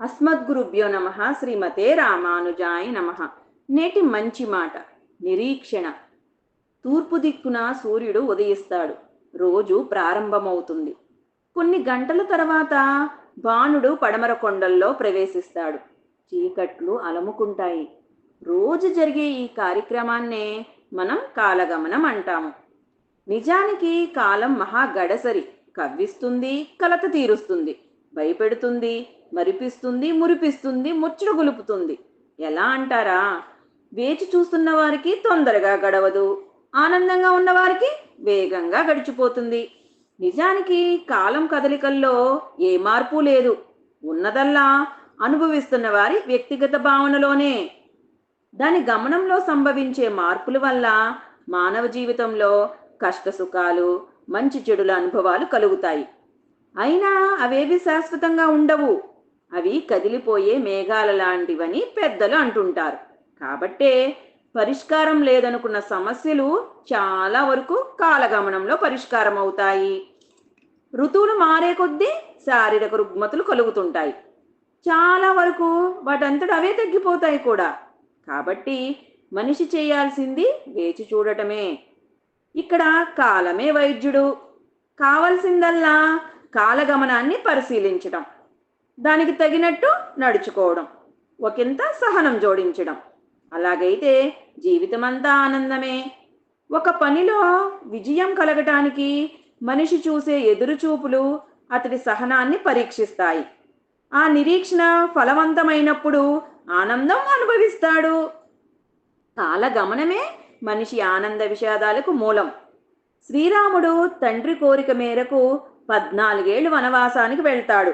అస్మద్గురుభ్యో నమ శ్రీమతే రామానుజాయ నమ. నేటి మంచి మాట నిరీక్షణ. తూర్పు దిక్కున సూర్యుడు ఉదయిస్తాడు. రోజు ప్రారంభమవుతుంది. కొన్ని గంటల తర్వాత బాణుడు పడమర కొండల్లో ప్రవేశిస్తాడు. చీకట్లు అలముకుంటాయి. రోజు జరిగే ఈ కార్యక్రమాన్నే మనం కాలగమనం అంటాము. నిజానికి కాలం మహా గడసరి కవ్విస్తుంది కలత తీరుస్తుంది. భయపెడుతుంది మరిపిస్తుంది మురిపిస్తుంది ముచ్చట గులుపుతుంది. ఎలా అంటారా? వేచి చూస్తున్న వారికి తొందరగా గడవదు. ఆనందంగా ఉన్నవారికి వేగంగా గడిచిపోతుంది. నిజానికి కాలం కదలికల్లో ఏ మార్పు లేదు. ఉన్నదల్లా అనుభవిస్తున్న వారి వ్యక్తిగత భావనలోనే. దాని గమనంలో సంభవించే మార్పుల వల్ల మానవ జీవితంలో కష్ట సుఖాలు మంచి చెడుల అనుభవాలు కలుగుతాయి. అయినా అవేవి శాశ్వతంగా ఉండవు. అవి కదిలిపోయే మేఘాల లాంటివని పెద్దలు అంటుంటారు. కాబట్టే పరిష్కారం లేదనుకున్న సమస్యలు చాలా వరకు కాలగమనంలో పరిష్కారం అవుతాయి ఋతువులు మారే కొద్దీ శారీరక రుగ్మతులు కలుగుతుంటాయి. చాలా వరకు వాటంతట అవే తగ్గిపోతాయి కూడా. కాబట్టి మనిషి చేయాల్సింది వేచి చూడటమే. ఇక్కడ కాలమే వైద్యుడు. కావలసిందల్లా కాలగమనాన్ని పరిశీలించడం దానికి తగినట్టు నడుచుకోవడం ఒకంత సహనం జోడించడం. అలాగైతే జీవితమంతా ఆనందమే. ఒక పనిలో విజయం కలగటానికి మనిషి చూసే ఎదురుచూపులు అతడి సహనాన్ని పరీక్షిస్తాయి. ఆ నిరీక్షణ ఫలవంతమైనప్పుడు ఆనందం అనుభవిస్తాడు. కాలగమనమే మనిషి ఆనంద విషాదాలకు మూలం. శ్రీరాముడు తండ్రి కోరిక మేరకు పద్నాలుగేళ్ళు వనవాసానికి వెళ్తాడు.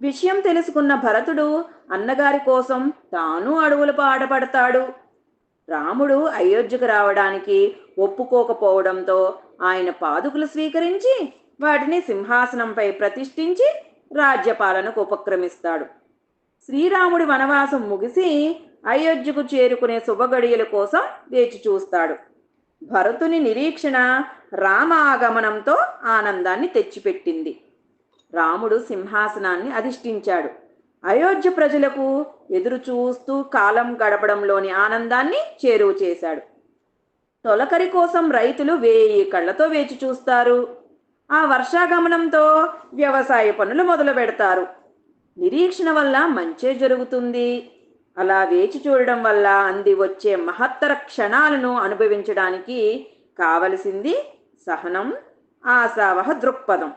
విషయం తెలుసుకున్న భరతుడు అన్నగారి కోసం తాను అడవుల పాడపడతాడు రాముడు అయోధ్యకు రావడానికి ఒప్పుకోకపోవడంతో ఆయన పాదుకులు స్వీకరించి వాటిని సింహాసనంపై ప్రతిష్ఠించి రాజ్యపాలనకు ఉపక్రమిస్తాడు. శ్రీరాముడి వనవాసం ముగిసి అయోధ్యకు చేరుకునే శుభగడియల కోసం వేచి చూస్తాడు. భరతుని నిరీక్షణ రామాగమనంతో ఆనందాన్ని తెచ్చిపెట్టింది. రాముడు సింహాసనాన్ని అధిష్ఠించాడు. అయోధ్య ప్రజలకు ఎదురు చూస్తూ కాలం గడపడంలోని ఆనందాన్ని చేరువ చేశాడు. తొలకరి కోసం రైతులు వేయి కళ్ళతో వేచి చూస్తారు. ఆ వర్షాగమనంతో వ్యవసాయ పనులు మొదలు పెడతారు నిరీక్షణ వల్ల మంచే జరుగుతుంది. అలా వేచి చూడడం వల్ల అంది వచ్చే మహత్తర క్షణాలను అనుభవించడానికి కావలసింది సహనం ఆశావహ దృక్పథం.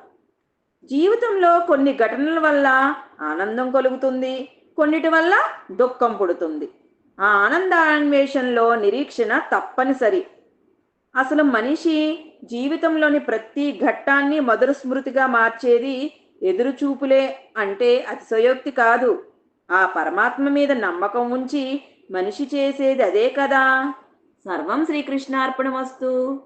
జీవితంలో కొన్ని ఘటనల వల్ల ఆనందం కలుగుతుంది కొన్నిటి వల్ల దుఃఖం పుడుతుంది. ఆ ఆనందాన్వేషణలో నిరీక్షణ తప్పనిసరి. అసలు మనిషి జీవితంలోని ప్రతి ఘట్టాన్ని మధుర స్మృతిగా మార్చేది ఎదురుచూపులే అంటే అతిశయోక్తి కాదు. ఆ పరమాత్మ మీద నమ్మకం ఉంచి మనిషి చేసేది అదే కదా. సర్వం శ్రీకృష్ణార్పణమస్తు.